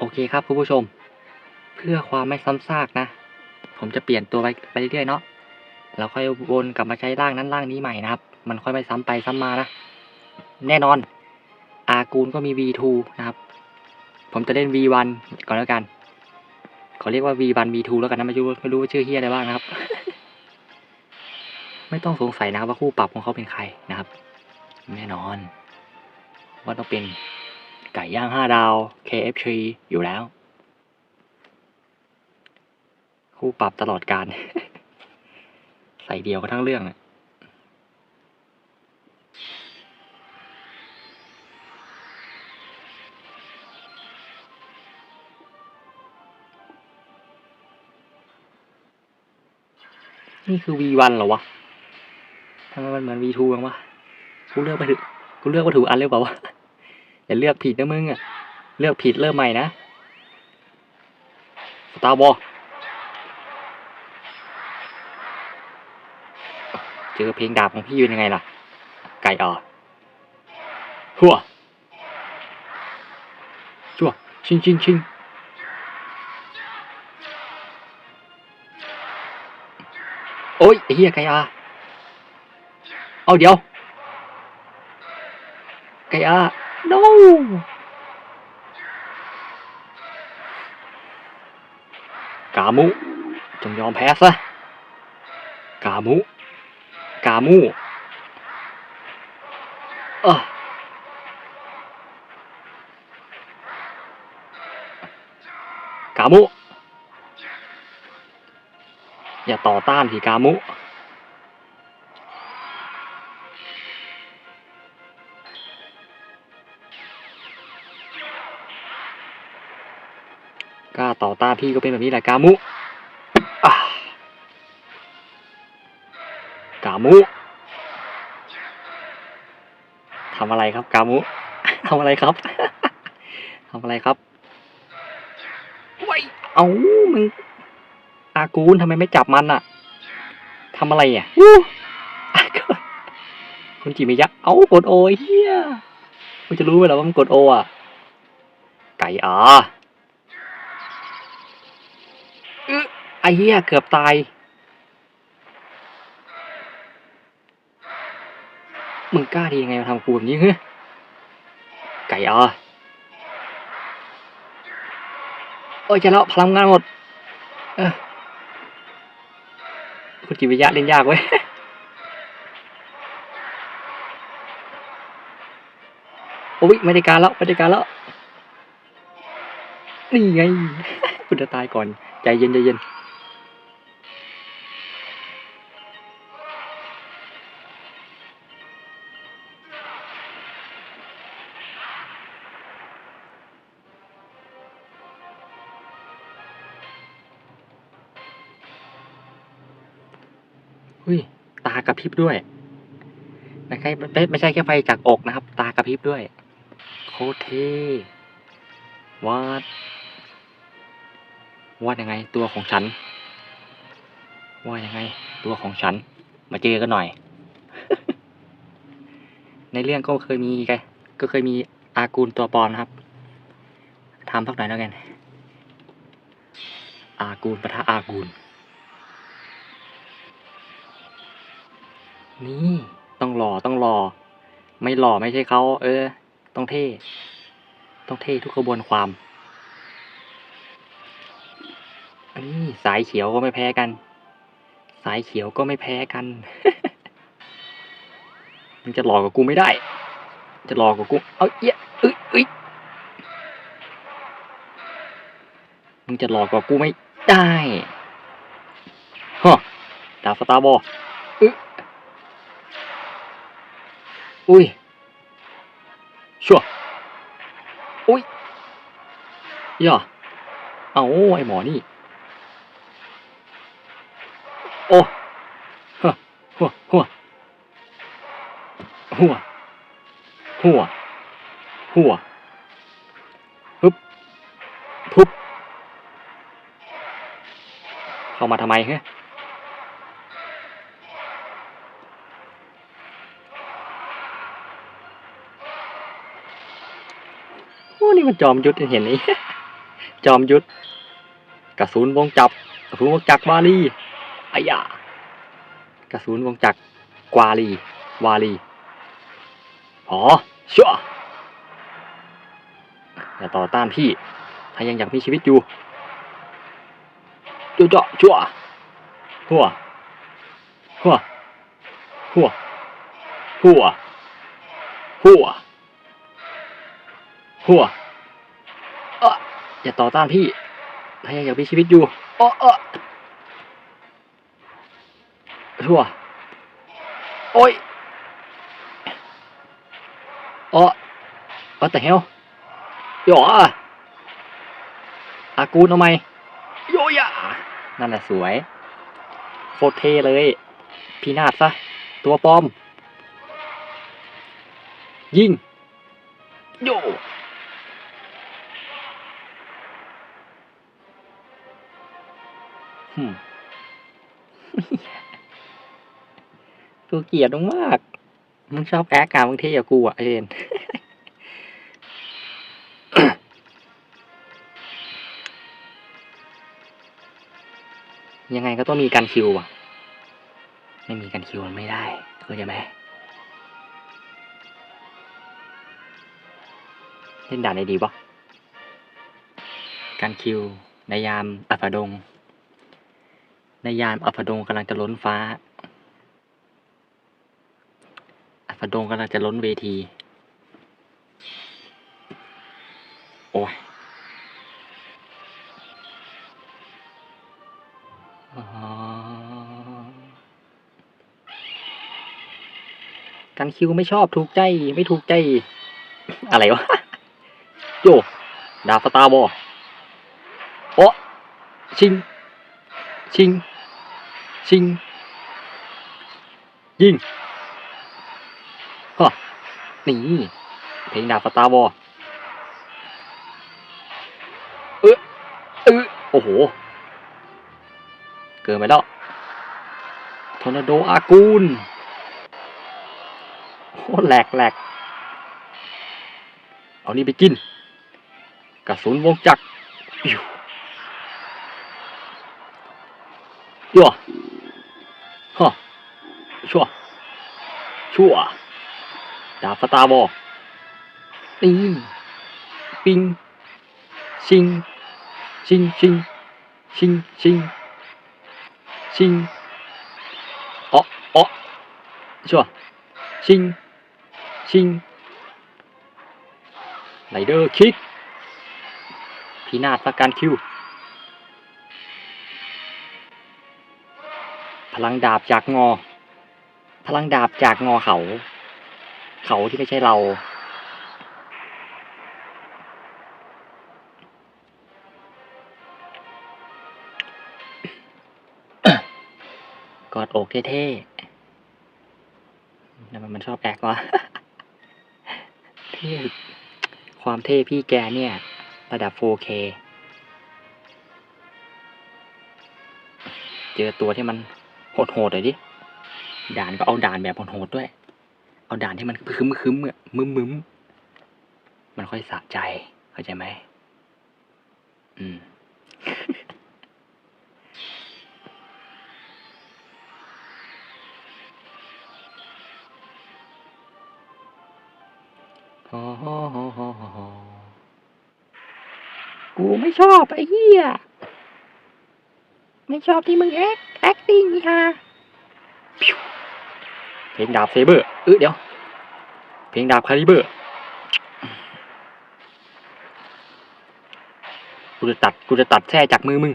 โอเคครับคุณผู้ชม เพื่อความไม่ซ้ำซากนะ ผมจะเปลี่ยนตัวไปไปเรื่อยๆเนาะแล้วค่อยวนกลับมาใช้ร่างนั้นร่างนี้ใหม่นะครับ มันค่อยไม่ซ้ำไปซ้ำมานะ แน่นอน อากูลก็มี V2 นะครับ ผมจะเล่น V1 ก่อนแล้วกันขอเรียกว่า V1 V2 แล้วกันนะไม่รู้ไม่รู้ว่าชื่อเฮียอะไรบ้างนะครับ ไม่ต้องสงสัยนะครับว่าคู่ปรับของเขาเป็นใครนะครับ แน่นอน ว่าต้องเป็น ไก่ย่างห้าดาว KFC อยู่แล้ว คู่ปรับตลอดการ ใส่เดียวกันทั้งเรื่องอะนี่คือ V1 เหรอวะ ทำไมมันเหมือน V2 บ้างวะ กูเลือกมาถูกกูเลือกมาถูกอันหรือเปล่าวะ อย่าเลือกผิดนะมึงอะ เลือกผิดเริ่มใหม่นะสตาร์บอลเจอเพลงดาบของพี่เป็นยังไงล่ะ ไก่อ่อหัวชั่ว ชิงชิงชิงโอ้ยเหี้ยไก่อาเอาเดี๋ยวไก่อา no กามุจงยอมแพ้ซะ กามุ กามูเออกามุ อย่าต่อต้านสิกามุ พี่ก็เป็นแบบนี้แหละกามุอะกามุทำอะไรครับ กามุทำอะไรครับทำอะไรครับไว้ยเอามึงอากูนทำไมไม่จับมันอะทำอะไรอะอู้อากูนคุณจิมิยะเอากดโอไอ้เฮียคุณจะรู้ไหมล่ะว่ามันกดโออะ ไก่อะ อ้เหี้ยเกือบตาย มึงกล้าดียังไงมาทำกูแบบนี้เฮ้ยไก่อะโอ้ยจะแล้วพลังงานหมด เออคุณจิวิยะเล่นยากเว้ยโอ้ยไม่ได้การแล้วไม่ได้การแล้ว นี่ไง คุณจะตายก่อน ใจเย็นใจเย็น หุ้ยตากระพริบด้วยไม่ใช่ไม่ไม่ใช่แค่ไฟจากอกนะครับ ตากระพริบด้วย โคตรเท่วาดวาดยังไง ตัวของฉันวาดยังไง ตัวของฉัน มาเจอกันหน่อย ในเรื่องก็เคยมีไงก็เคยมีอากูลตัวปอนะครับทำสักหน่อยแล้วกัน อากูลปะทะอากูล นี่ต้องหล่อต้องหล่อไม่หล่อไม่ใช่เขาเออ ต้องเท่ ต้องเท่ทุกกระบวนความอันนี้สายเขียวก็ไม่แพ้กัน สายเขียวก็ไม่แพ้กัน มันจะหลอกกับกูไม่ได้ จะหลอกกับกู เอาเอี้ยเอ้ยเอ้ยมึงจะหลอกกับกูไม่ได้ฮะดาวสตาร์บอลอึะ อุ้ยชัวอุ้ยย่าเอาไอหมอนี่ โอ้ฮะหัวหัวหัวหัวหัวฮึบทุบเข้ามาทำไมฮะ นี่มันจอมยุทธเห็นไหมจอมยุทธกระสุนวงจับกระสุนวงจักรวาลีอายากระสุนวงจักรกวาลี วาลีอ๋อชัวอย่าต่อต้านพี่ ถ้ายังอยากมีชีวิตอยู่จุเจาะชั่วหัวหัวหัวหัวหัวหัว ออย่าต่อต้านพี่ถ้ายังอยากมีชีวิตอยู่เออเออชัวโอ้ยเออ What the hell โยอะอากูนเอาไหมโยยะนั่นแหละสวย โคตรเท่เลย พีนาศซะ ตัวปลอม ยิง โย กูเกลียดมาก มึงชอบแอคการมึงเท่กับกูอะไอเรนยังไงก็ต้องมีการคิวอะ ไม่มีการคิวมันไม่ได้เข้าใจไหมเล่นด่านไหนดีวะการคิวในยามอัฟดง ในยามอัฟดงกำลังจะล้นฟ้า อัฟดงกำลังจะล้นเวที โอ้ยอ๋อกันคิวไม่ชอบถูกใจไม่ถูกใจ อะไรวะ โย ดาบสตาบอโอะชิง ชิง ชิง ยิงฮะนี่เพลงดาบสตาร์บอลเออเออโอ้โห เกินไปแล้วทอร์นาโดอากูนโอ้แหลกแหลกเอานี่ไปกินกระสุนวงจักรปิ้วยั่ว ฮะชั่ว ชั่ว ดาบสตาร์บอนี่ปิง ชิง ชิง ชิง ชิง ชิง ชิงอ๋ออ๋อชัวชิง ชิงไรเดอร์คิกพีนาศประการคิว พลังดาบจากงอ พลังดาบจากงอเขา เขาที่ไม่ใช่เรา กอดอกเท่ๆทำไมมันชอบแอกวะเท่ความเท่พี่แกเนี่ย ระดับ 4K เจอตัวที่มัน โหดๆเลยดิ ด่านก็เอาด่านแบบโหดด้วย เอาด่านที่มันคึมคึมๆอะมึมมึมมันค่อยสะใจ เข้าใจไหม อืมอ้โหโหโหโหโหกูไม่ชอบไอ้เหี้ย ไม่ชอบที่มึงแอคแอคติ้งนี่ฮะเพลงดาบเซเบอร์เออเดี๋ยว เพลงดาบคาลิเบอร์กูจะตัดกูจะตัดแส้จากมือมึง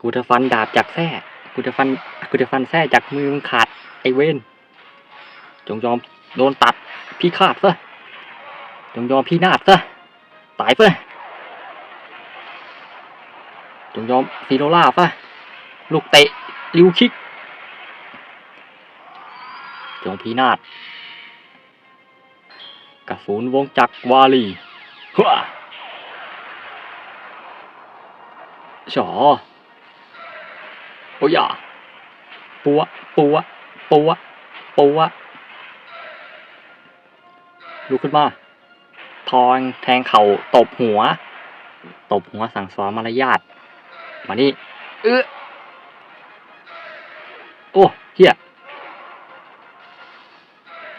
กูจะฟันดาบจากแส้กูจะฟันกูจะฟันแส้จากมือมึงขาดไอเวนจงยอมโดนตัดพี่ขาดซะจงยอมพี่นาศซะตายซะจงยอมฟีโนล่าซะ ลูกเตะลิวคิกจงพีนาศกระสุนวงจักรวาลีฮัวฉอโอ้ยาปัวปัวปัวปัวลุกขึ้นมาทองแทงเข่าตบหัว ตบหัวสั่งสอนมารยาทมานี่เออ เฮีย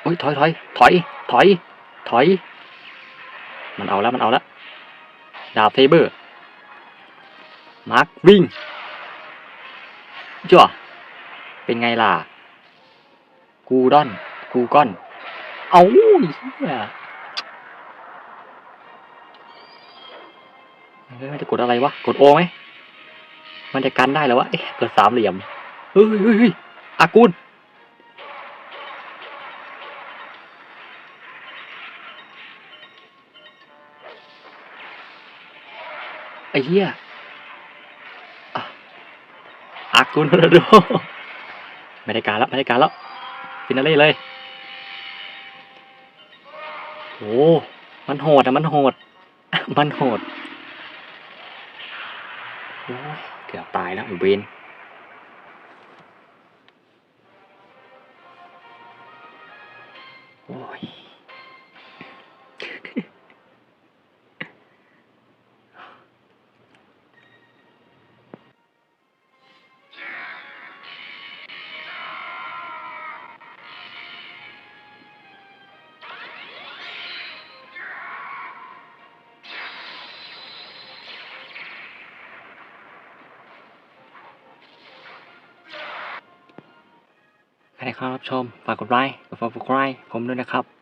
โอ้ยถอยถอยถอย ถอย ถอย มันเอาแล้วมันเอาแล้วดาบเทเบอร์ มาร์ควิ่งจ้ะเป็นไงล่ะ กูดอน กูก้อน เอาเฮียเฮ้ยมันจะกดอะไรวะ กดโอไหม มันจะกันได้เหรอวะเอ๊ะกิดสามเหลี่ยม เฮ้ยเฮ้ย อากูลไอ้เหี้ยอากูลโรนัลโดไม่ได้การแล้วไม่ได้การแล้วฟินาเล่เลยโอ้มันโหดอะมันโหด มันโหดโอ้ยเกือบตายแล้วไอ้เวน โอ้ยใครเข้ารับชม ฝากกดไลค์ กด subscribe ผมด้วยนะครับ